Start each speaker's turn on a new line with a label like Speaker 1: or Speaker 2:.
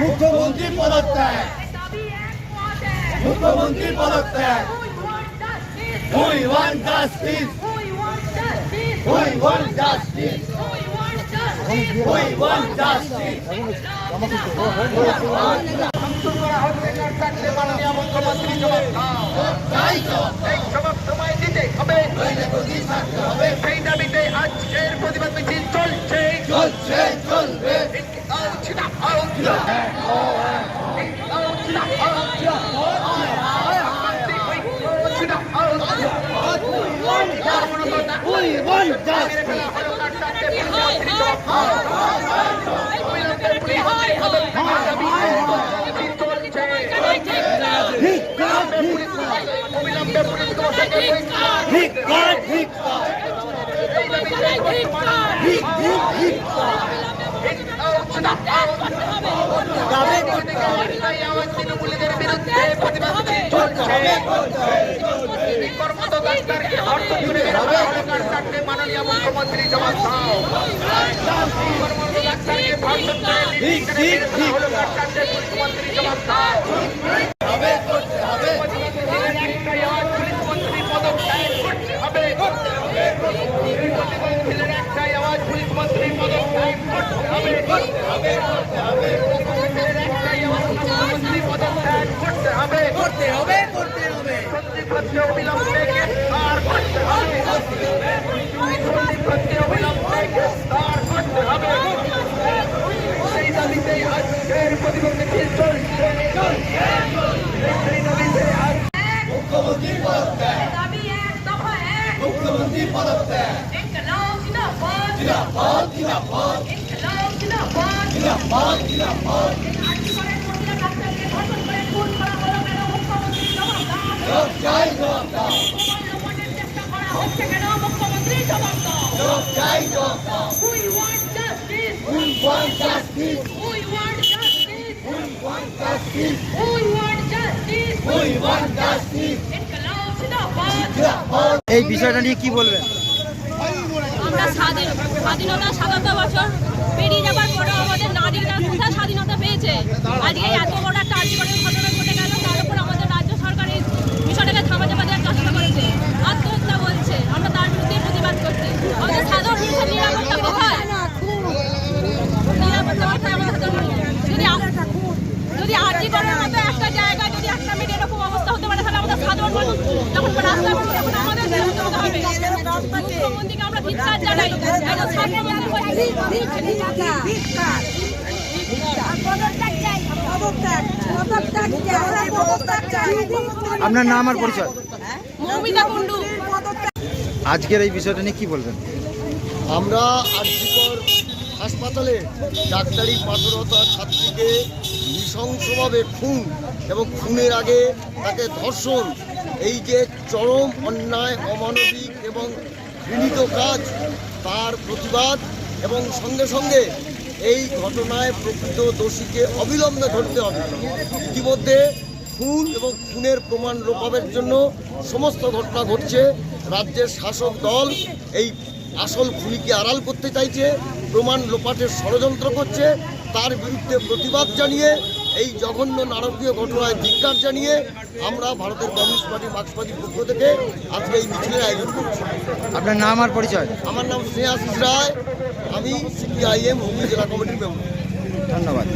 Speaker 1: মুখ্যমন্ত্রী পদত্যাগ। মুখ্যমন্ত্রী পদত্যাগ। We want justice we want justice we want justice
Speaker 2: মুখ্যমন্ত্রী জবাব দাও এই জবাব তোমায় দিতে হবে সেই দাবিতে আজকের প্রতিবাদ মিছিল চলছে
Speaker 1: চলছে চলবে
Speaker 2: বিরুদ্ধে প্রতিবাদ চলছে কর্মদত্তারকে ধর্ষণ করে হত্যাকাণ্ডে মাননীয় মুখ্যমন্ত্রী জবাব দাও কর্মদত্তারকে ধর্ষণ করে
Speaker 1: ঠিক ঠিক ঠিক
Speaker 2: হত্যাকাণ্ডে মুখ্যমন্ত্রী জবাব দাও
Speaker 1: হবে করতে হবে
Speaker 2: একটাই আওয়াজ পুলিশমন্ত্রী পদত্যাগ করতে হবে প্রতিবন্ধীদের একটাই আওয়াজ পুলিশমন্ত্রী পদত্যাগ করতে হবে প্রতিবন্ধীদের একটাই আওয়াজ মুখ্যমন্ত্রী পদত্যাগ করতে হবে
Speaker 1: করতে হবে করতে হবে
Speaker 2: সন্ধিপত্রে অবিলম্বে গ্রেফতার করতে হবে সন্ধিপত্রে অবিলম্বে গ্রেফতার করতে হবে সেই দাবিতে আজকের প্রতিবন্ধী চলছে সেই দাবিতে আজ
Speaker 1: মুখ্যমন্ত্রী পদত্যাগ। মুখ্যমন্ত্রী পদত্যাগ।
Speaker 3: জিন্দাবাদ।
Speaker 1: জিন্দাবাদ জিন্দাবাদ।
Speaker 3: জিন্দাবাদ।
Speaker 1: জিন্দাবাদ চাই জবাব দাও।
Speaker 3: হচ্ছে কেন? মুখ্যমন্ত্রী জবাব দাও।
Speaker 1: জবাব চাই জবাব দাও।
Speaker 3: We want justice
Speaker 1: we want justice
Speaker 3: we want
Speaker 4: এই বিষয়টা নিয়ে কি বলবেন?
Speaker 5: আমরা স্বাধীন স্বাধীনতা সাতাত্তর বছর পেরিয়ে যাবার পরেও আমাদের নারীরা কোথায় স্বাধীনতা পেয়েছে আজকে এত বড় একটা আর্যিকরের ঘটনা ঘটে গেল তার উপর আমাদের রাজ্য সরকার এই বিষয়টাকে থামাচাপা দেওয়ার চেষ্টা করেছে আত্মহত্যা বলছে আমরা তার বিরুদ্ধে প্রতিবাদ করছি আমাদের সাধারণ মানুষের নিরাপত্তা কোথায় নিরাপত্তা কোথায় আমাদের সাধারণ মানুষের? যদি আ- যদি মতো একটা জায়গায় যদি একটা মিনিট এরকম অবস্থা হতে পারে তাহলে আমাদের সাধারণ মানুষ যখন রাস্তায় বেরোবে তখন আমাদের বিরুদ্ধে হতে হবে। মুখ্যমন্ত্রীকে আমরা ধিক্কার জানাই। একজন ছাত্রমন্ত্রী
Speaker 4: আপনার নাম আর পরিচয়? আজকের এই বিষয়টা নিয়ে কি বলবেন?
Speaker 6: আমরা আরজিকর হাসপাতালে ডাক্তারি পাথরতা ছাত্রীকে নৃশংসভাবে খুন এবং খুনের আগে তাকে ধর্ষণ। এই যে চরম অন্যায়, অমানবিক এবং ঘৃণিত কাজ, তার প্রতিবাদ এবং সঙ্গে সঙ্গে এই ঘটনায় প্রকৃত দোষীকে অবিলম্বে ধরতে হবে। ইতিমধ্যে খুন এবং খুনের প্রমাণ লোপাবের জন্য সমস্ত ঘটনা ঘটছে। রাজ্যের শাসক দল এই আসল খুনিকে আড়াল করতে চাইছে। প্রমাণ লোপাটের ষড়যন্ত্র করছে তার বিরুদ্ধে প্রতিবাদ জানিয়ে এই জঘন্য নারকীয় ঘটনায় ধিক্কার জানিয়ে আমরা ভারতের কমিউনিস্ট পার্টি মার্ক্সবাদীর পক্ষ থেকে আজকে এই মিছিলের আয়োজন করছি।
Speaker 4: আপনার নাম আর পরিচয়?
Speaker 6: আমার নাম স্নেহাশিস রায় আমি সিপিআইএম হুগলি জেলা কমিটির মেম্বার।
Speaker 4: ধন্যবাদ।